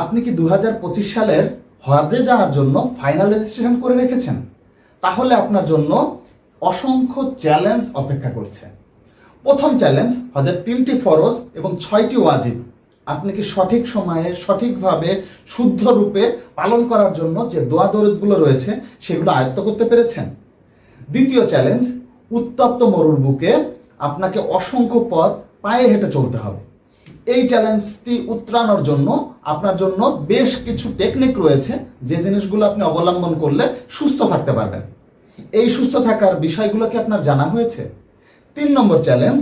আপনি কি দু হাজার পঁচিশ সালের হজে যাওয়ার জন্য ফাইনাল রেজিস্ট্রেশন করে রেখেছেন? তাহলে আপনার জন্য অসংখ্য চ্যালেঞ্জ অপেক্ষা করছে। প্রথম চ্যালেঞ্জ হজের তিনটি ফরজ এবং ছয়টি ওয়াজিব। আপনি কি সঠিক সময়ে, সঠিকভাবে, শুদ্ধ রূপে পালন করার জন্য যে দোয়া দরদগুলো রয়েছে, সেগুলো আয়ত্ত করতে পেরেছেন? দ্বিতীয় চ্যালেঞ্জ উত্তপ্ত মরুর বুকে আপনাকে অসংখ্য পথ পায়ে হেঁটে চলতে হবে। এই চ্যালেঞ্জটি উত্তরানোর জন্য আপনার জন্য বেশ কিছু টেকনিক রয়েছে যে জিনিসগুলো আপনি অবলম্বন করলে সুস্থ থাকতে পারবেন। এই সুস্থ থাকার বিষয়গুলো কি আপনার জানা হয়েছে? তিন নম্বর চ্যালেঞ্জ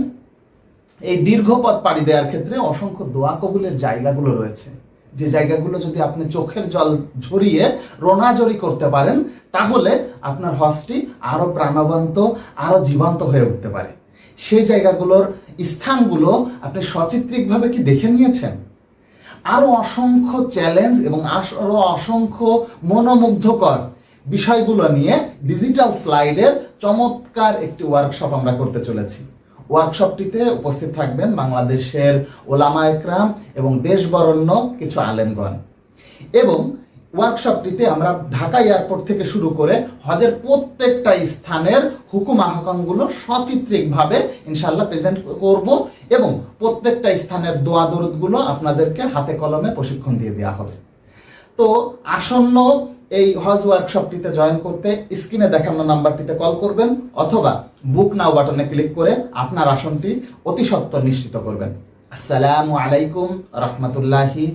এই দীর্ঘ পথ পাড়ি দেওয়ার ক্ষেত্রে অসংখ্য দোয়া কবুলের জায়গাগুলো রয়েছে। যে জায়গাগুলো যদি আপনি চোখের জল ঝরিয়ে রোনাজরি করতে পারেন, তাহলে আপনার হজটি আরও প্রাণবন্ত, আরও জীবন্ত হয়ে উঠতে পারে। সেই জায়গাগুলোর স্থানগুলো আপনি সচিত্রিকভাবে কি দেখে নিয়েছেন? আরও অসংখ্য চ্যালেঞ্জ এবং আরও অসংখ্য মনোমুগ্ধকর বিষয়গুলো নিয়ে ডিজিটাল স্লাইডের চমৎকার একটি ওয়ার্কশপ আমরা করতে চলেছি। ওয়ার্কশপটিতে উপস্থিত থাকবেন বাংলাদেশের ওলামা একরাম এবং দেশ বরণ্য কিছু আলেমগণ। এবং ওয়ার্কশপটিতে আমরা ঢাকা এয়ারপোর্ট থেকে শুরু করে হজের প্রত্যেকটা স্থানের হুকুম আহকামগুলো সচিত্রিকভাবে ইনশাল্লাহ প্রেজেন্ট করব এবং প্রত্যেকটা স্থানের দোয়া দরদগুলো আপনাদেরকে হাতে কলমে প্রশিক্ষণ দিয়ে দেওয়া হবে। তো আসন্ন এই হজ ওয়ার্কশপটিতে জয়েন করতে স্ক্রিনে দেখানো নাম্বারটিতে কল করবেন অথবা বুক নাও বাটনে ক্লিক করে আপনার আসনটি অতি সত্বর নিশ্চিত করবেন। আসসালামু আলাইকুম রহমতুল্লাহি